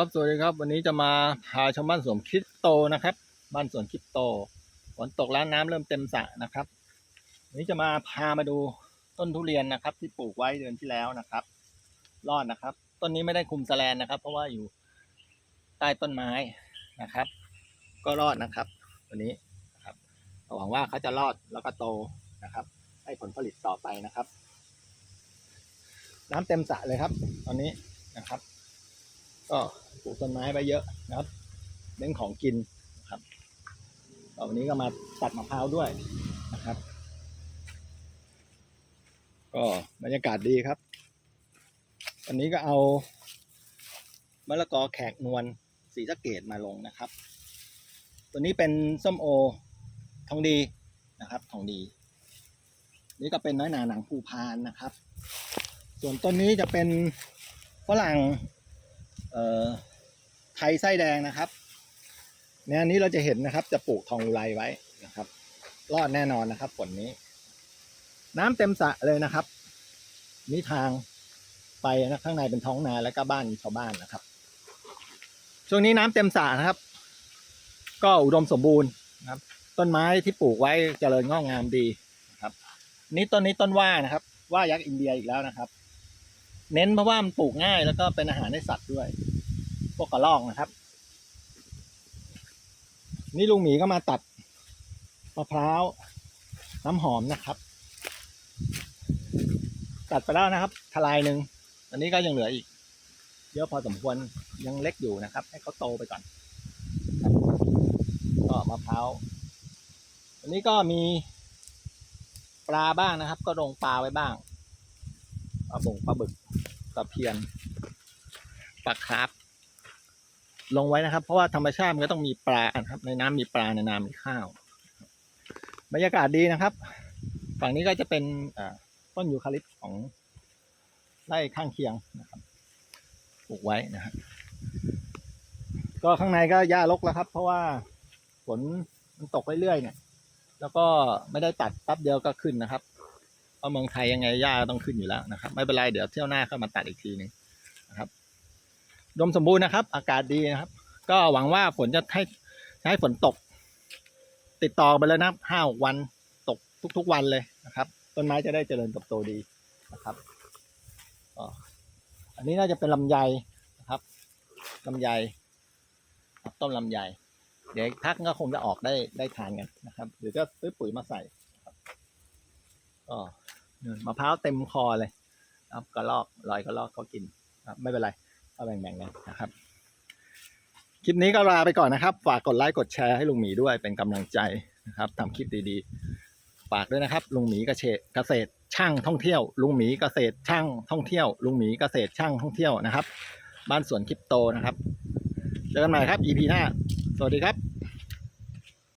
ครับสวัสดีครับ วันนี้จะมาพาชมบ้านสวนคริปโตนะครับ บ้านสวนคริปโตฝนตกแล้วน้ำเริ่มเต็มสระนะครับวันนี้จะมาพามาดูต้นทุเรียนนะครับ ที่ปลูกไว้เดือนที่แล้วนะครับ รอดนะครับ ต้นนี้ไม่ได้คุมแสแลนนะครับ เพราะว่าอยู่ใต้ต้นไม้นะครับ ก็รอดนะครับวันนี้นะครับหวังว่าเขาจะรอดแล้วก็โตนะครับ ให้ผลผลิตต่อไปนะครับ น้ำเต็มสระเลยครับ ตอนนี้นะครับ ก็ปลูกต้นไม้ไปเยอะนะครับเล่นของกินนะครับต่อวันนี้ก็มาตัดมะพร้าวด้วยนะครับ ก็บรรยากาศดีครับ วันนี้ก็เอามะละกอแขกนวลสีสะเกตมาลงนะครับ ตัวนี้เป็นส้มโอทองดีนะครับทองดี นี่ก็เป็นน้อยหนาหนังภูพานนะครับ ส่วนต้นนี้จะเป็นฝรั่ง ไทยไส้แดงนะครับในอันนี้เราจะเห็นนะครับ จะปลูกทองอุไรไว้นะครับ รอดแน่นอนนะครับฝนนี้ น้ำเต็มสระเลยนะครับ นี่ทางไปนะข้างในเป็นท้องนาแล้วก็บ้านชาวบ้านนะครับ ช่วงนี้น้ำเต็มสระนะครับ ก็อุดมสมบูรณ์นะครับ ต้นไม้ที่ปลูกไว้เจริญงอกงามดีนะครับ นี่ต้นนี้ต้นว่านะครับ ว่ายักษ์อินเดียอีกแล้วนะครับ เน้นเพราะว่ามันปลูกง่ายแล้วก็เป็นอาหารให้สัตว์ด้วย พวกกระรอกนะครับ นี่ลุงหมีก็มาตัดมะพร้าวน้ำหอมนะครับ ตัดไปแล้วนะครับ ทลายหนึ่งอันนี้ก็ยังเหลืออีก เยอะพอสมควรยังเล็กอยู่นะครับ ให้เขาโตไปก่อนก็มะพร้าวอันนี้ก็มีปลาบ้างนะครับ ก็ลงปลาไว้บ้าง ปลาบงปลาบึกตะเพียนปลาคราฟลงไว้นะครับ เพราะว่าธรรมชาติมันก็ต้องมีปลาครับ ในน้ำมีปลาในน้ำมีข้าว บรรยากาศดีนะครับ ฝั่งนี้ก็จะเป็นต้นยูคาลิปต์ของไร่ข้างเคียงนะครับปลูกไว้นะฮะก็ข้างในก็หญ้ารกแล้วครับ เพราะว่าฝนมันตกเรื่อยๆเนี่ย แล้วก็ไม่ได้ตัดแป๊บเดียวก็ขึ้นนะครับ ราะเมืองไทยยังไงหญ้าต้องขึ้นอยู่แล้วนะครับ ไม่เป็นไรเดี๋ยวเที่ยวหน้าเข้ามาตัดอีกทีหนึงนะครับดมสมบูรณ์นะครับ อากาศดีนะครับ ก็หวังว่าฝนจะให้ให้ฝนตก ติดต่อไปเลยนะครับห้าวันตกทุก ๆ วันเลยนะครับต้นไม้จะได้เจริญเติบโตดีนะครับอันนี้น่าจะเป็นลำไยนะครับลำไยต้นลำไยเดี๋ยวพักก็คงจะออกได้ได้ทานกันนะครับ เดี๋ยวจะซื้อปุ๋ยมาใส่ครับก็ มะพร้าวเต็มคอเลยครับกระลอกลอยกระลอกเขากินครับไม่เป็นไรเอาแบ่งๆกันนะครับ คลิปนี้ก็ลาไปก่อนนะครับ ฝากกดไลค์กดแชร์ให้ลุงหมีด้วยเป็นกำลังใจนะครับทำคลิปดีๆฝากด้วยนะครับ ลุงหมีเกษตรเกษตรช่างท่องเที่ยว ลุงหมีเกษตรช่างท่องเที่ยว ลุงหมีเกษตรช่างท่องเที่ยวนะครับ บ้านสวนคริปโตนะครับเจอกันใหม่ครับ EP หน้าสวัสดีครับ